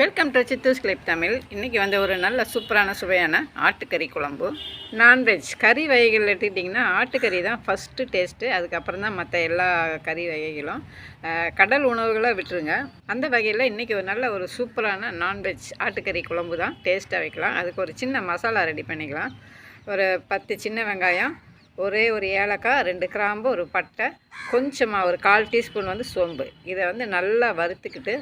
Welcome to Chithu's clip Tamil இன்றைக்கி வந்து ஒரு நல்ல சூப்பரான சுவையான ஆட்டுக்கறி குழம்பு. நான்வெஜ் கறி வகைகள் எடுத்துக்கிட்டிங்கன்னா ஆட்டுக்கறி தான் ஃபஸ்ட்டு டேஸ்ட்டு அதுக்கப்புறம் தான் மற்ற எல்லா கறி வகைகளும். கடல் உணவுகளை விட்டுருங்க. அந்த வகையில் இன்றைக்கி ஒரு நல்ல ஒரு சூப்பரான நான்வெஜ் ஆட்டுக்கறி குழம்பு தான் டேஸ்ட்டாக வைக்கலாம். அதுக்கு ஒரு சின்ன மசாலா ரெடி பண்ணிக்கலாம். ஒரு பத்து சின்ன வெங்காயம் ஒரே ஒரு ஏலக்காய் ரெண்டு கிராம்பு ஒரு பட்டை கொஞ்சமாக ஒரு கால் டீஸ்பூன் வந்து சோம்பு. இதை வந்து நல்லா வறுத்துக்கிட்டு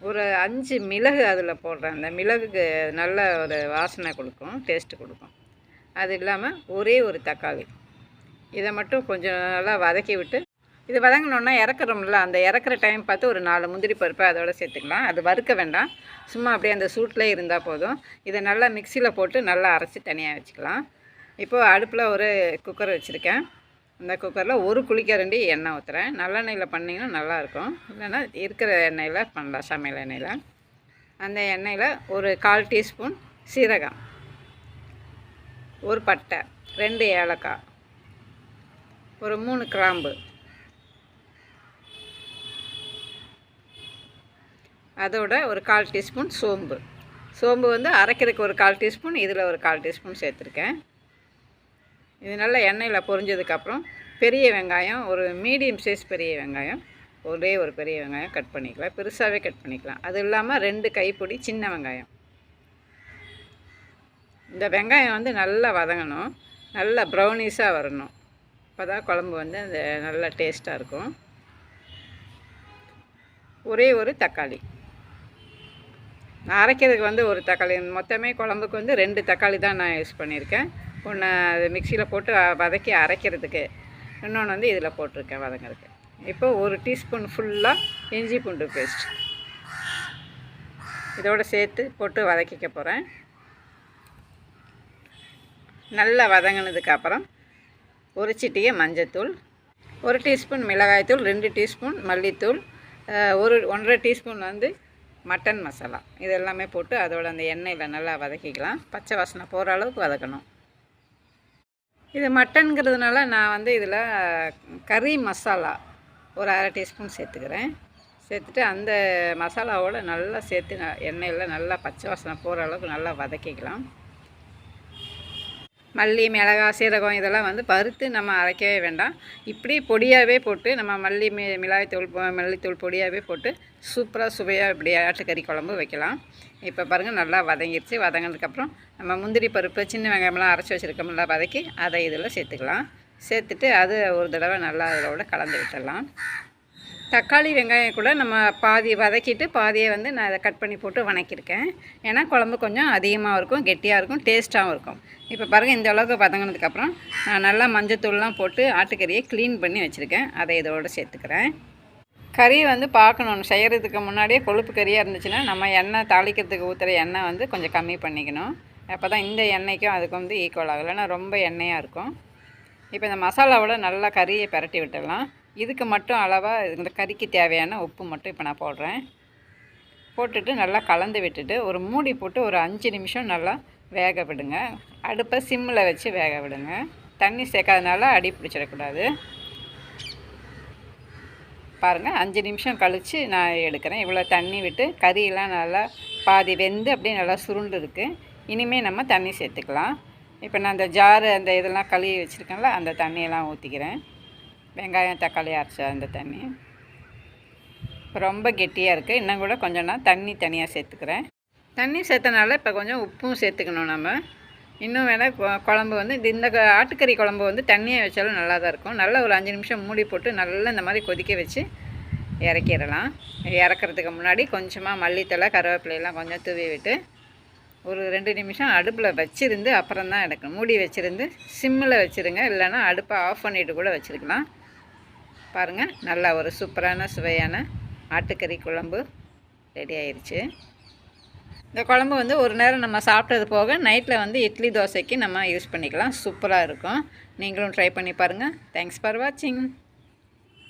ஒரு அஞ்சு மிளகு அதில் போடுறேன். அந்த மிளகுக்கு நல்ல ஒரு வாசனை கொடுக்கும் டேஸ்ட்டு கொடுக்கும். அது இல்லாமல் ஒரே ஒரு தக்காளி. இதை மட்டும் கொஞ்சம் நல்லா வதக்கி விட்டு இது வதங்கினோன்னா இறக்குறோம்ல அந்த இறக்குற டைம் பார்த்து ஒரு நாலு முந்திரி பருப்பை அதோட சேர்த்துக்கலாம். அது வறுக்க வேண்டாம். சும்மா அப்படியே அந்த சூட்டில் இருந்தால் போதும். இதை நல்லா மிக்சியில் போட்டு நல்லா அரைச்சி தனியாக வச்சுக்கலாம். இப்போது அடுப்பில் ஒரு குக்கர் வச்சுருக்கேன். அந்த குக்கரில் ஒரு குளிக்கரண்டி எண்ணெய் ஊற்றுறேன் நல்லெண்ணெயில் பண்ணிங்கன்னா நல்லாயிருக்கும். இல்லைன்னா இருக்கிற எண்ணெயில் பண்ணலாம் சமையல் எண்ணெயில். அந்த எண்ணெயில் ஒரு கால் டீஸ்பூன் சீரகம் ஒரு பட்டை ரெண்டு ஏலக்காய் ஒரு மூணு கிராம்பு. அதோட ஒரு கால் டீஸ்பூன் சோம்பு. சோம்பு வந்து அரைக்கிறதுக்கு ஒரு கால் டீஸ்பூன் இதில் ஒரு கால் டீஸ்பூன் சேர்த்துருக்கேன். இது நல்லா எண்ணெயில் பொரிஞ்சதுக்கப்புறம் பெரிய வெங்காயம் ஒரு மீடியம் சைஸ் பெரிய வெங்காயம் ஒரே ஒரு பெரிய வெங்காயம் கட் பண்ணிக்கலாம். பெருசாகவே கட் பண்ணிக்கலாம். அது இல்லாமல் ரெண்டு கைப்பிடி சின்ன வெங்காயம். இந்த வெங்காயம் வந்து நல்லா வதங்கணும். நல்லா ப்ரௌனிஸாக வரணும். அப்போ தான் குழம்பு வந்து அந்த நல்லா டேஸ்ட்டாக இருக்கும். ஒரே ஒரு தக்காளி. நான் அரைக்கிறதுக்கு வந்து ஒரு தக்காளி. மொத்தமே குழம்புக்கு வந்து ரெண்டு தக்காளி தான் நான் யூஸ் பண்ணியிருக்கேன். ஒன்று அது மிக்சியில் போட்டு வதக்கி அரைக்கிறதுக்கு. இன்னொன்று வந்து இதில் போட்டிருக்கேன் வதங்கிறதுக்கு. இப்போ ஒரு டீஸ்பூன் ஃபுல்லாக இஞ்சி பூண்டு பேஸ்ட். இதோடு சேர்த்து போட்டு வதக்கிக்க போகிறேன் நல்லா வதங்கினதுக்கு அப்புறம் ஒரு சிட்டிகை மஞ்சத்தூள் ஒரு டீஸ்பூன் மிளகாய்த்தூள் ரெண்டு டீஸ்பூன் மல்லித்தூள் ஒரு ஒன்றரை டீஸ்பூன் வந்து மட்டன் மசாலா. இது எல்லாமே போட்டு அதோட அந்த எண்ணெயில் நல்லா வதக்கிக்கலாம். பச்சை வாசனை போகிற அளவுக்கு வதக்கணும். இது மட்டன்கிறதுனால நான் வந்து இதில் கறி மசாலா ஒரு அரை டீஸ்பூன் சேர்த்துக்கிறேன். சேர்த்துட்டு அந்த மசாலாவோடு நல்லா சேர்த்து எண்ணெயில் நல்லா பச்சை வாசனை போகிற அளவுக்கு நல்லா வதக்கிக்கலாம். மல்லி மிளகாய் சீரகம் இதெல்லாம் வந்து வறுத்து நம்ம அரைக்கவே வேண்டாம். இப்படி பொடியாகவே போட்டு நம்ம மல்லி மி மிளகாய்த்தூள் மல்லித்தூள் பொடியாகவே போட்டு சூப்பராக சுவையாக இப்படி ஆட்டுக்கறி குழம்பு வைக்கலாம். இப்போ பாருங்கள் நல்லா வதங்கிடுச்சு வதங்கினதுக்கப்புறம் நம்ம முந்திரி பருப்பு சின்ன வெங்காயம்லாம் அரைச்சி வச்சுருக்கோம்ல வதக்கி அதை இதில் சேர்த்துக்கலாம். சேர்த்துட்டு அது ஒரு தடவை நல்லா இதோட கலந்து விட்டுடலாம். தக்காளி வெங்காயம் கூட நம்ம பாதி வதக்கிட்டு பாதியை வந்து நான் அதை கட் பண்ணி போட்டு வதக்கியிருக்கேன் ஏன்னா குழம்பு கொஞ்சம் அதிகமாக இருக்கும் கெட்டியாக இருக்கும் டேஸ்ட்டாகவும் இருக்கும். இப்போ பாருங்கள் இந்த அளவுக்கு வதங்கினதுக்கப்புறம் நான் நல்லா மஞ்சத்தூள்லாம் போட்டு ஆட்டுக்கறியை க்ளீன் பண்ணி வச்சுருக்கேன். அதை இதோடு சேர்த்துக்கிறேன். கறி வந்து பார்க்கணும். செய்கிறதுக்கு முன்னாடியே கொழுப்பு கறியாக இருந்துச்சுன்னா நம்ம எண்ணெய் தாளிக்கிறதுக்கு ஊற்றுற எண்ணெய் வந்து கொஞ்சம் கம்மி பண்ணிக்கணும். அப்போ தான் இந்த எண்ணெய்க்கும் அதுக்கு வந்து ஈக்குவல் ஆகும். இல்லைன்னா ரொம்ப எண்ணெயாக இருக்கும். இப்போ இந்த மசாலாவோட நல்லா கறியை பரட்டி விட்டுடலாம். இதுக்கு மட்டும் அளவாக இந்த கறிக்கு தேவையான உப்பு மட்டும் இப்போ நான் போடுறேன். போட்டுட்டு நல்லா கலந்து விட்டுட்டு ஒரு மூடி போட்டு ஒரு அஞ்சு நிமிஷம் நல்லா வேக விடுங்க. அடுப்பை சிம்மில் வச்சு வேக விடுங்க. தண்ணி சேர்க்காதனால அடி பிடிச்சிடக்கூடாது. பாருங்கள் அஞ்சு நிமிஷம் கழித்து நான் எடுக்கிறேன். இவ்வளோ தண்ணி விட்டு கறியெல்லாம் நல்லா பாதி வெந்து அப்படியே நல்லா சுருண்டு இருக்குது இனிமேல் நம்ம தண்ணி சேர்த்துக்கலாம். இப்போ நான் அந்த ஜாரு அந்த இதெல்லாம் கழுவி வச்சுருக்கேன்ல அந்த தண்ணியெல்லாம் ஊற்றிக்கிறேன் வெங்காயம் தக்காளி அரைச்ச அந்த தண்ணி. ரொம்ப கெட்டியாக இருக்குது இன்னும் கூட கொஞ்சம் நான் தண்ணி தனியாக சேர்த்துக்கிறேன். தண்ணி சேர்த்தனால இப்போ கொஞ்சம் உப்பும் சேர்த்துக்கணும் நம்ம. இன்னும் வேணால் கொ- குழம்பு வந்து இந்த க- ஆட்டுக்கறி குழம்பு வந்து தண்ணியாக வச்சாலும் நல்லா தான் இருக்கும். நல்லா ஒரு அஞ்சு நிமிஷம் மூடி போட்டு நல்லா இந்த மாதிரி கொதிக்க வச்சு இறக்கிடலாம். இறக்குறதுக்கு முன்னாடி கொஞ்சமாக மல்லித்தலை கருவேப்பிலையெல்லாம் கொஞ்சம் தூவி விட்டு ஒரு ரெண்டு நிமிஷம் அடுப்பில் வச்சுருந்து அப்புறம் தான் எடுக்கணும். மூடி வச்சுருந்து சிம்மில் வச்சுருங்க. இல்லைன்னா அடுப்பை ஆஃப் பண்ணிவிட்டு கூட வச்சுருக்கலாம். பாருங்கள் நல்லா ஒரு சூப்பரான சுவையான ஆட்டுக்கறி குழம்பு ரெடி ஆயிடுச்சு இந்த குழம்பு வந்து ஒரு நேரம் நம்ம சாப்பிட்டது போக நைட்டில் வந்து இட்லி தோசைக்கு நம்ம யூஸ் பண்ணிக்கலாம். சூப்பராக இருக்கும். நீங்களும் ட்ரை பண்ணி பாருங்கள் தேங்க்ஸ் ஃபார் வாட்சிங்